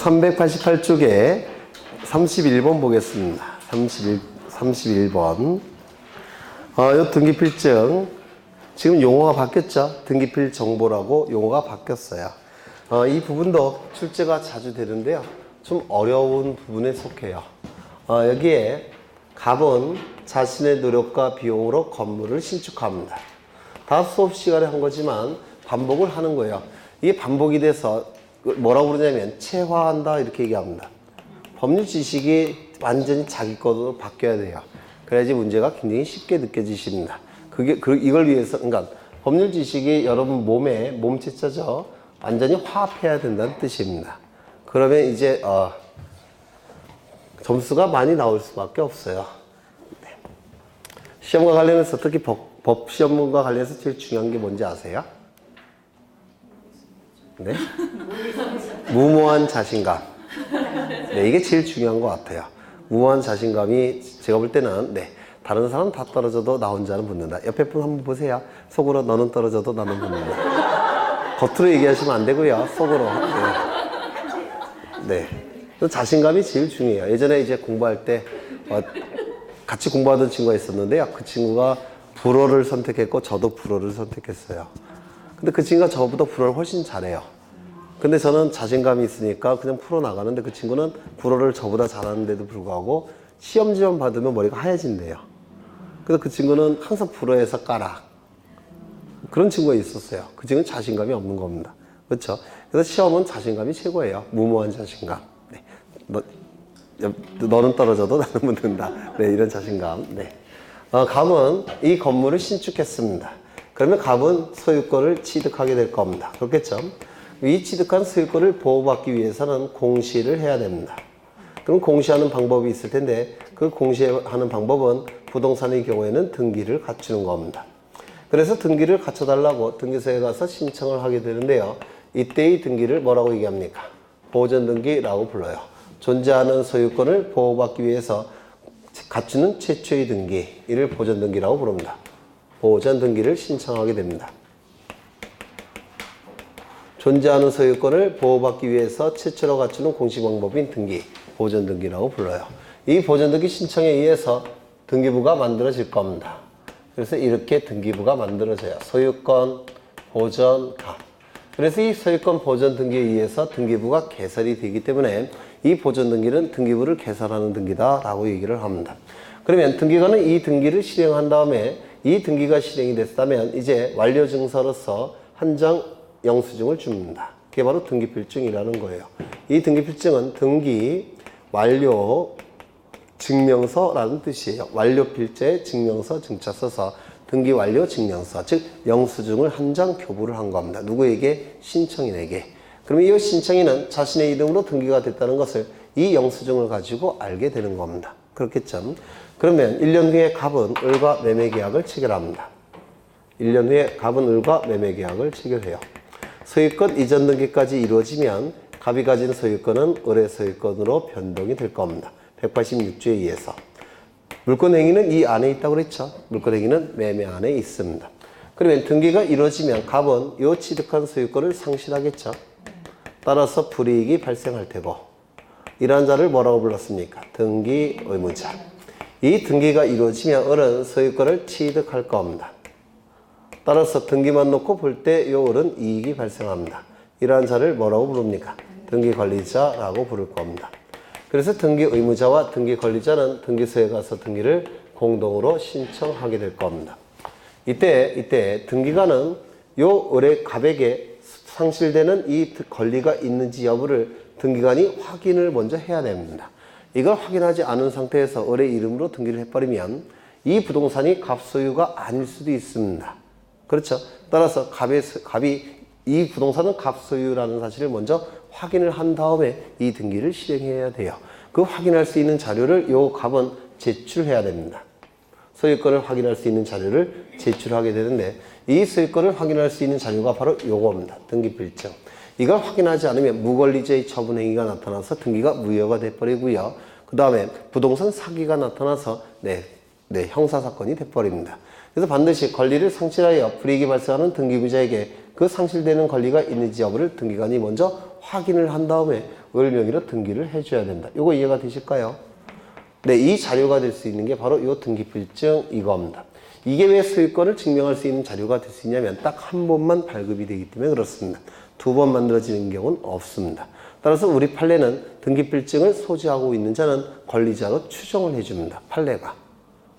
388쪽에 31번 보겠습니다. 31, 31번. 어, 요 등기필증. 지금 용어가 바뀌었죠? 등기필 정보라고 용어가 바뀌었어요. 어, 이 부분도 출제가 자주 되는데요. 좀 어려운 부분에 속해요. 어, 여기에 갑은 자신의 노력과 비용으로 건물을 신축합니다. 다 수업 시간에 한 거지만 반복을 하는 거예요. 이게 반복이 돼서 뭐라고 그러냐면 체화한다 이렇게 얘기합니다. 법률 지식이 완전히 자기 것으로 바뀌어야 돼요. 그래야지 문제가 굉장히 쉽게 느껴지십니다. 그게 그 이걸 위해서 그러니까 법률 지식이 여러분 몸에 몸체자죠. 완전히 화합해야 된다는 뜻입니다. 그러면 이제 어, 점수가 많이 나올 수밖에 없어요. 네. 시험과 관련해서 특히 법, 법 시험과 관련해서 제일 중요한 게 뭔지 아세요? 네? 무모한 자신감. 네, 이게 제일 중요한 것 같아요. 무모한 자신감이 제가 볼 때는 네, 다른 사람 다 떨어져도 나 혼자는 붙는다. 옆에 분 한번 보세요. 속으로 너는 떨어져도 나는 붙는다. 겉으로 얘기하시면 안 되고요. 속으로. 네. 네. 자신감이 제일 중요해요. 예전에 이제 공부할 때 어, 같이 공부하던 친구가 있었는데요. 그 친구가 불어를 선택했고 저도 불어를 선택했어요. 근데 그 친구가 저보다 불어를 훨씬 잘해요. 근데 저는 자신감이 있으니까 그냥 풀어 나가는데 그 친구는 불어를 저보다 잘하는데도 불구하고 시험지만 받으면 머리가 하얘진대요. 그래서 그 친구는 항상 불어에서 까라. 그런 친구가 있었어요. 그 친구는 자신감이 없는 겁니다. 그렇죠? 그래서 시험은 자신감이 최고예요. 무모한 자신감. 네. 너, 너는 떨어져도 나는 붙는다. 네, 이런 자신감. 네. 어, 갑은 이 건물을 신축했습니다. 그러면 갑은 소유권을 취득하게 될 겁니다. 그렇겠죠? 이 취득한 소유권을 보호받기 위해서는 공시를 해야 됩니다. 그럼 공시하는 방법이 있을 텐데 그 공시하는 방법은 부동산의 경우에는 등기를 갖추는 겁니다. 그래서 등기를 갖춰달라고 등기소에 가서 신청을 하게 되는데요. 이때의 등기를 뭐라고 얘기합니까? 보전 등기라고 불러요. 존재하는 소유권을 보호받기 위해서 갖추는 최초의 등기, 이를 보전 등기라고 부릅니다. 보전 등기를 신청하게 됩니다. 존재하는 소유권을 보호받기 위해서 최초로 갖추는 공식 방법인 등기, 보전 등기라고 불러요. 이 보전 등기 신청에 의해서 등기부가 만들어질 겁니다. 그래서 이렇게 등기부가 만들어져요. 소유권, 보전, 갑. 그래서 이 소유권 보전 등기에 의해서 등기부가 개설이 되기 때문에 이 보전 등기는 등기부를 개설하는 등기다라고 얘기를 합니다. 그러면 등기관은 이 등기를 실행한 다음에 이 등기가 실행이 됐다면 이제 완료 증서로서 한 장 영수증을 줍니다. 그게 바로 등기필증이라는 거예요. 이 등기필증은 등기 완료 증명서라는 뜻이에요. 완료 필제 증명서 증차 써서 등기 완료 증명서 즉 영수증을 한 장 교부를 한 겁니다. 누구에게 신청인에게. 그러면 이 신청인은 자신의 이름으로 등기가 됐다는 것을 이 영수증을 가지고 알게 되는 겁니다. 그렇겠죠? 그러면 1년 후에 갑은 을과 매매 계약을 체결합니다. 1년 후에 갑은 을과 매매 계약을 체결해요. 소유권 이전 등기까지 이루어지면 갑이 가진 소유권은 을의 소유권으로 변동이 될 겁니다. 186조에 의해서. 물권 행위는 이 안에 있다고 그랬죠. 물권 행위는 매매 안에 있습니다. 그러면 등기가 이루어지면 갑은 이 취득한 소유권을 상실하겠죠. 따라서 불이익이 발생할 테고 이러한 자를 뭐라고 불렀습니까? 등기 의무자. 이 등기가 이루어지면 을은 소유권을 취득할 겁니다. 따라서 등기만 놓고 볼 때 요 을은 이익이 발생합니다. 이러한 자를 뭐라고 부릅니까? 등기 관리자라고 부를 겁니다. 그래서 등기 의무자와 등기 관리자는 등기소에 가서 등기를 공동으로 신청하게 될 겁니다. 이때 이때 등기관은 요 을의 갑에게 상실되는 이 권리가 있는지 여부를 등기관이 확인을 먼저 해야 됩니다. 이걸 확인하지 않은 상태에서 을의 이름으로 등기를 해버리면 이 부동산이 갑 소유가 아닐 수도 있습니다. 그렇죠? 따라서 갑의, 갑이 이 부동산은 갑 소유라는 사실을 먼저 확인을 한 다음에 이 등기를 실행해야 돼요. 그 확인할 수 있는 자료를 요 갑은 제출해야 됩니다. 소유권을 확인할 수 있는 자료를 제출하게 되는데 이 소유권을 확인할 수 있는 자료가 바로 요겁니다. 등기필증. 이걸 확인하지 않으면 무권리자의 처분 행위가 나타나서 등기가 무효가 돼버리고요. 그 다음에 부동산 사기가 나타나서 네, 네 형사 사건이 돼버립니다. 그래서 반드시 권리를 상실하여 불이익이 발생하는 등기부자에게 그 상실되는 권리가 있는지 여부를 등기관이 먼저 확인을 한 다음에 을 명의로 등기를 해줘야 된다. 이거 이해가 되실까요? 네, 이 자료가 될 수 있는 게 바로 이 등기필증 이겁니다. 이게 왜 소유권을 증명할 수 있는 자료가 될 수 있냐면 딱 한 번만 발급이 되기 때문에 그렇습니다. 두 번 만들어지는 경우는 없습니다. 따라서 우리 판례는 등기필증을 소지하고 있는 자는 권리자로 추정을 해줍니다. 판례가.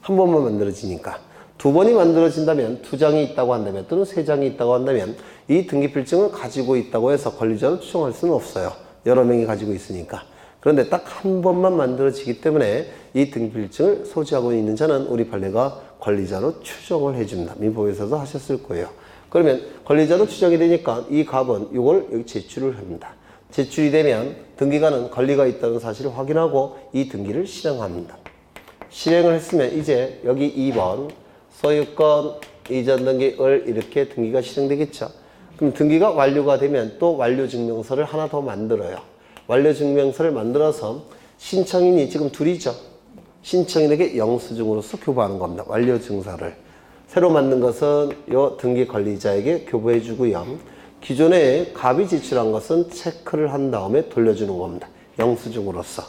한 번만 만들어지니까. 두 번이 만들어진다면 두 장이 있다고 한다면 또는 세 장이 있다고 한다면 이 등기필증을 가지고 있다고 해서 권리자로 추정할 수는 없어요. 여러 명이 가지고 있으니까. 그런데 딱 한 번만 만들어지기 때문에 이 등기필증을 소지하고 있는 자는 우리 판례가 권리자로 추정을 해줍니다. 민법에서도 하셨을 거예요. 그러면 권리자로 추정이 되니까 이 값은 이걸 여기 제출을 합니다. 제출이 되면 등기관은 권리가 있다는 사실을 확인하고 이 등기를 실행합니다. 실행을 했으면 이제 여기 2번 소유권 이전 등기을 이렇게 등기가 실행되겠죠. 그럼 등기가 완료가 되면 또 완료 증명서를 하나 더 만들어요. 완료 증명서를 만들어서 신청인이 지금 둘이죠. 신청인에게 영수증으로서 교부하는 겁니다. 완료 증서를. 새로 만든 것은 요 등기 관리자에게 교부해 주고요. 기존에 갑이 지출한 것은 체크를 한 다음에 돌려주는 겁니다. 영수증으로서.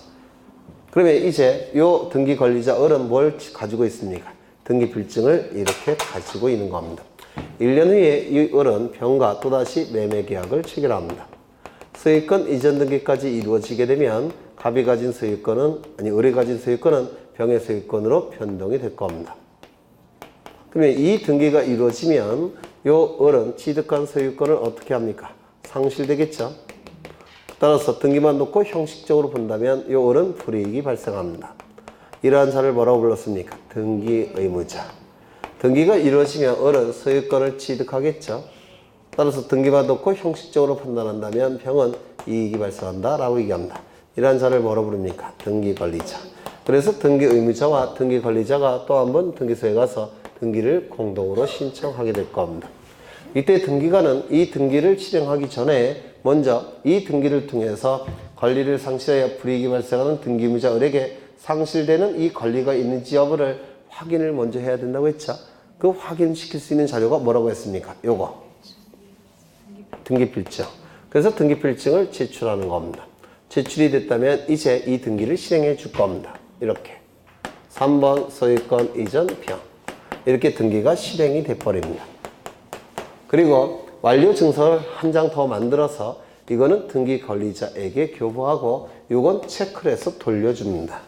그러면 이제 요 등기 관리자 을은 뭘 가지고 있습니까? 등기 필증을 이렇게 가지고 있는 겁니다. 1년 후에 이 을은 병과 또다시 매매 계약을 체결합니다. 소유권 이전 등기까지 이루어지게 되면 갑이 가진 소유권은 아니 을이 가진 소유권은 병의 소유권으로 변동이 될 겁니다. 그러면 이 등기가 이루어지면 요 을은 취득한 소유권을 어떻게 합니까? 상실되겠죠. 따라서 등기만 놓고 형식적으로 본다면 요 을은 불이익이 발생합니다. 이러한 자를 뭐라고 불렀습니까? 등기 의무자. 등기가 이루어지면 을은 소유권을 취득하겠죠. 따라서 등기만 놓고 형식적으로 판단한다면 병은 이익이 발생한다 라고 얘기합니다. 이러한 자를 뭐라고 부릅니까? 등기 관리자. 그래서 등기 의무자와 등기 관리자가 또 한 번 등기소에 가서 등기를 공동으로 신청하게 될 겁니다. 이때 등기관은 이 등기를 실행하기 전에 먼저 이 등기를 통해서 권리를 상실하여 불이익이 발생하는 등기 의무자 을에게 상실되는 이 권리가 있는지 여부를 확인을 먼저 해야 된다고 했죠. 그 확인시킬 수 있는 자료가 뭐라고 했습니까? 요거. 등기필증. 그래서 등기필증을 제출하는 겁니다. 제출이 됐다면 이제 이 등기를 실행해 줄 겁니다. 이렇게. 3번 소유권 이전 병. 이렇게 등기가 실행이 돼버립니다. 그리고 완료 증서를 한 장 더 만들어서 이거는 등기 관리자에게 교부하고 이건 체크를 해서 돌려줍니다.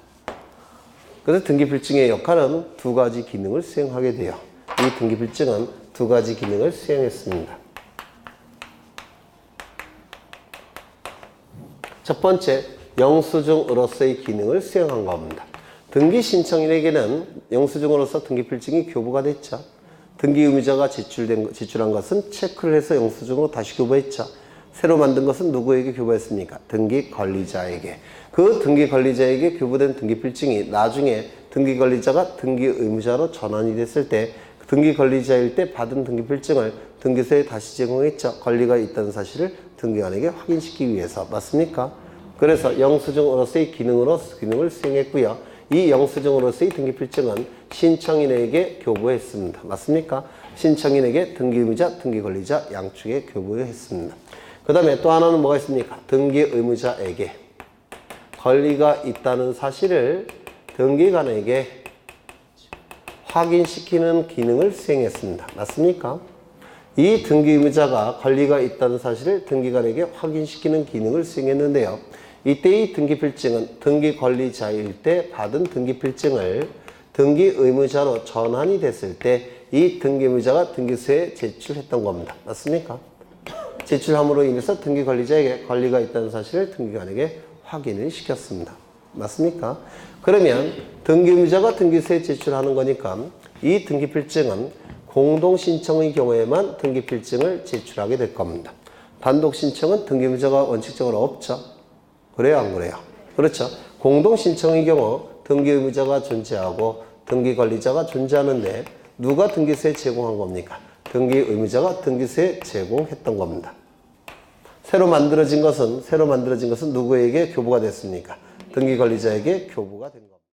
그래서 등기필증의 역할은 두 가지 기능을 수행하게 돼요. 이 등기필증은 두 가지 기능을 수행했습니다. 첫 번째, 영수증으로서의 기능을 수행한 겁니다. 등기 신청인에게는 영수증으로서 등기필증이 교부가 됐죠. 등기 의무자가 제출된, 제출한 것은 체크를 해서 영수증으로 다시 교부했죠. 새로 만든 것은 누구에게 교부했습니까? 등기 관리자에게. 그 등기 관리자에게 교부된 등기필증이 나중에 등기 관리자가 등기 의무자로 전환이 됐을 때 등기 관리자일 때 받은 등기필증을 등기소에 다시 제공했죠. 권리가 있다는 사실을 등기관에게 확인시키기 위해서. 맞습니까? 그래서 영수증으로서의 기능으로 기능을 수행했고요. 이 영수증으로서의 등기필증은 신청인에게 교부했습니다. 맞습니까? 신청인에게 등기의무자, 등기권리자 양측에 교부했습니다. 그 다음에 또 하나는 뭐가 있습니까? 등기의무자에게 권리가 있다는 사실을 등기관에게 확인시키는 기능을 수행했습니다. 맞습니까? 이 등기의무자가 권리가 있다는 사실을 등기관에게 확인시키는 기능을 수행했는데요. 이때의 등기필증은 등기 권리자일 때 받은 등기필증을 등기 의무자로 전환이 됐을 때 이 등기 의무자가 등기소에 제출했던 겁니다. 맞습니까? 제출함으로 인해서 등기관리자에게 권리가 있다는 사실을 등기관에게 확인을 시켰습니다. 맞습니까? 그러면 등기 의무자가 등기소에 제출하는 거니까 이 등기필증은 공동 신청의 경우에만 등기필증을 제출하게 될 겁니다. 단독 신청은 등기 의무자가 원칙적으로 없죠. 그래요, 안 그래요? 그렇죠. 공동 신청의 경우 등기 의무자가 존재하고 등기 관리자가 존재하는데 누가 등기소에 제공한 겁니까? 등기 의무자가 등기소에 제공했던 겁니다. 새로 만들어진 것은 새로 만들어진 것은 누구에게 교부가 됐습니까? 등기 관리자에게 교부가 된 겁니다.